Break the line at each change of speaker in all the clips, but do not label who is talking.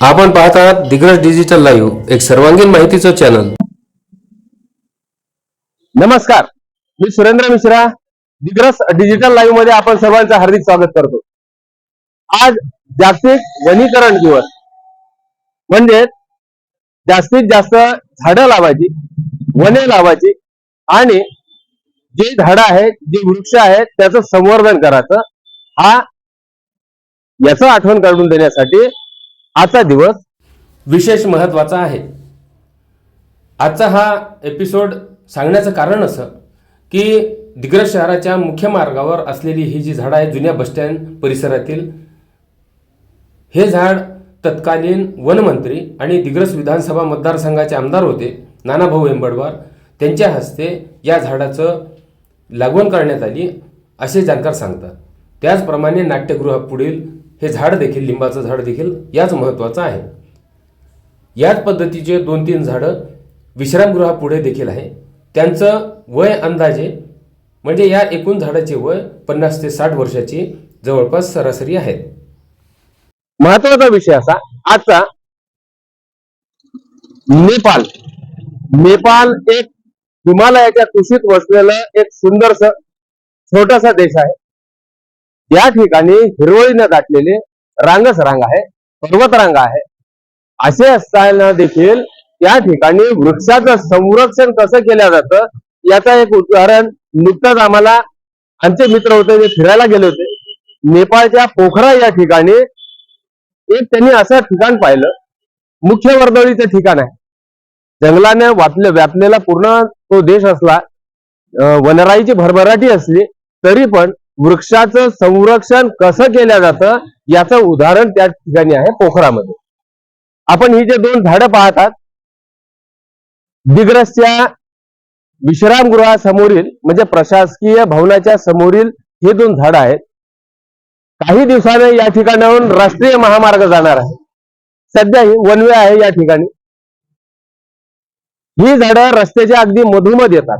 आपण पाहत आहात दिग्रज डिजिटल लाईव्ह एक सर्वांगीण माहितीचं चॅनल
नमस्कार मी सुरेंद्र मिश्रा दिग्रस डिजिटल लाईव्हमध्ये आपण सर्वांचं हार्दिक स्वागत करतो. आज जागतिक वनीकरण दिवस. म्हणजे जास्तीत जास्त झाडं लावायची वने लावायची आणि जे झाडं आहेत जे वृक्ष आहेत त्याचं संवर्धन करायचं. हा याचं आठवण काढून देण्यासाठी आजचा दिवस
विशेष महत्त्वाचा आहे. आजचा हा एपिसोड सांगण्याचं कारण असं की दिग्रज शहराच्या मुख्य मार्गावर असलेली ही जी झाडं आहेत जुन्या बसस्टँड परिसरातील हे झाड तत्कालीन वनमंत्री आणि दिग्रस विधानसभा मतदारसंघाचे आमदार होते नानाभाऊ एंबडवार त्यांच्या हस्ते या झाडाचं लागवण करण्यात आली असे जाणकार सांगतात. त्याचप्रमाणे नाट्यगृहापुढील हे झाड देखील लिंबाचं झाड देखील याच महत्त्वाचं आहे. याच पद्धतीचे दोन तीन झाडं विश्रामगृहापुढे देखील आहे. त्यांचं वय अंदाजे म्हणजे या एकूण झाडाचे वय पन्नास ते साठ वर्षाची जवळपास सरासरी आहेत
महत्त्वाचा विषय असा आजचा नेपाल. नेपाल एक हिमालयाच्या कुशीत वसलेलं एक सुंदरस छोटासा देश आहे. या ठिकाणी हिरवळीनं दाटलेले रांगच रांग आहे पर्वतरांग आहे. असे असताना देखील या ठिकाणी वृक्षाचं संरक्षण कसं केलं जातं याचा एक उदाहरण नुकतंच आम्हाला आमचे मित्र होते जे फिरायला गेले होते. नेपाळच्या पोखरा या ठिकाणी एक त्यांनी असं ठिकाण पाहिलं. मुख्य वर्दळीचं ठिकाण आहे. जंगलाने वापले व्यापलेला पूर्ण तो देश असला वनराईची भरभराटी असली तरी पण वृक्षाचं संरक्षण कसं केलं जातं याचं उदाहरण त्या ठिकाणी आहे पोखरामध्ये. आपण ही जे दोन झाडं पाहतात दिग्रसच्या विश्रामगृहासमोरील म्हणजे प्रशासकीय भवनाच्या समोरील हे दोन झाडं आहेत. काही दिवसाने या ठिकाणाहून राष्ट्रीय महामार्ग जाणार आहे. सध्या ही वनवे आहे या ठिकाणी. ही झाडं रस्त्याच्या अगदी मधोमध येतात.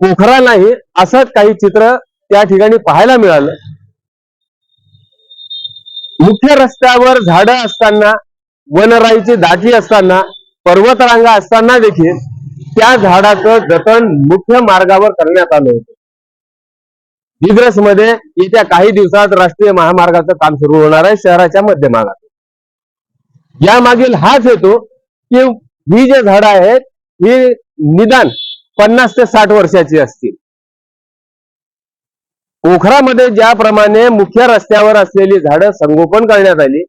पोखरा नाही असंच काही चित्र त्या ठिकाणी पाहायला मिळालं. मुख्य रस्त्यावर झाडं असताना वनराईची दाटी असताना पर्वतरांगा असताना देखील त्या झाडाचं जतन मुख्य मार्गावर करण्यात आलं होतं. दिग्रसमध्ये येत्या काही दिवसात राष्ट्रीय महामार्गाचं काम सुरू होणार आहे शहराच्या मध्यभागात. यामागील हाच हेतू की ही जे झाडं आहेत ही निदान पन्नास ते साठ वर्षाची असतील. पोखरामध्ये ज्याप्रमाणे मुख्य रस्त्यावर असलेली झाडं संगोपन करण्यात आली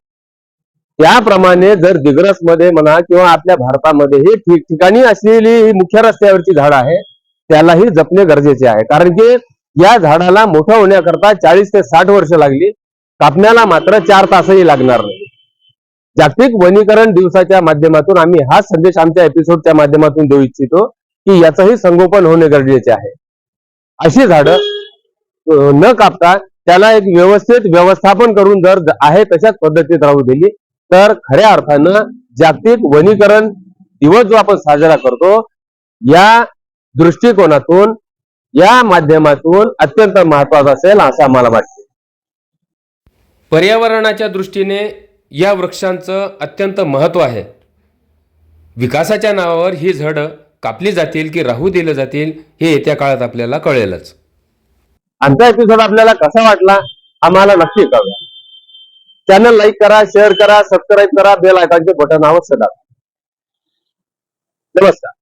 त्याप्रमाणे जर दिग्रसमध्ये म्हणा किंवा आपल्या भारतामध्ये ही ठिकठिकाणी असलेली ही मुख्य रस्त्यावरची झाडं आहे त्यालाही जपणे गरजेचे आहे. कारण की या झाडाला मोठं होण्याकरता चाळीस ते साठ वर्ष लागली. कापण्याला मात्र चार तासही लागणार नाही. जागतिक वनीकरण दिवसाच्या माध्यमातून आम्ही हा संदेश आमच्या एपिसोडच्या माध्यमातून देऊ इच्छितो की याचंही संगोपन होणे गरजेचे आहे. अशी झाडं न कापता त्याला एक व्यवस्थित व्यवस्थापन करून जर आहे तशाच पद्धतीत राहू दिली तर खऱ्या अर्थानं जागतिक वनीकरण दिवस जो आपण साजरा करतो या दृष्टिकोनातून या माध्यमातून अत्यंत महत्त्वाचा असेल असं आम्हाला वाटते.
पर्यावरणाच्या दृष्टीने या वृक्षांचं अत्यंत महत्त्व आहे. विकासाच्या नावावर ही झाडं कापली जातील की राहू दिलं जातील हे येत्या काळात आपल्याला कळेलच.
आजचा एपिसोड आपल्याला कसा वाटला आम्हाला नक्की कळवा. चॅनल लाईक करा शेअर करा सबस्क्राईब करा बेल आयकॉनचे बटन आवश्यक दाबा नमस्कार.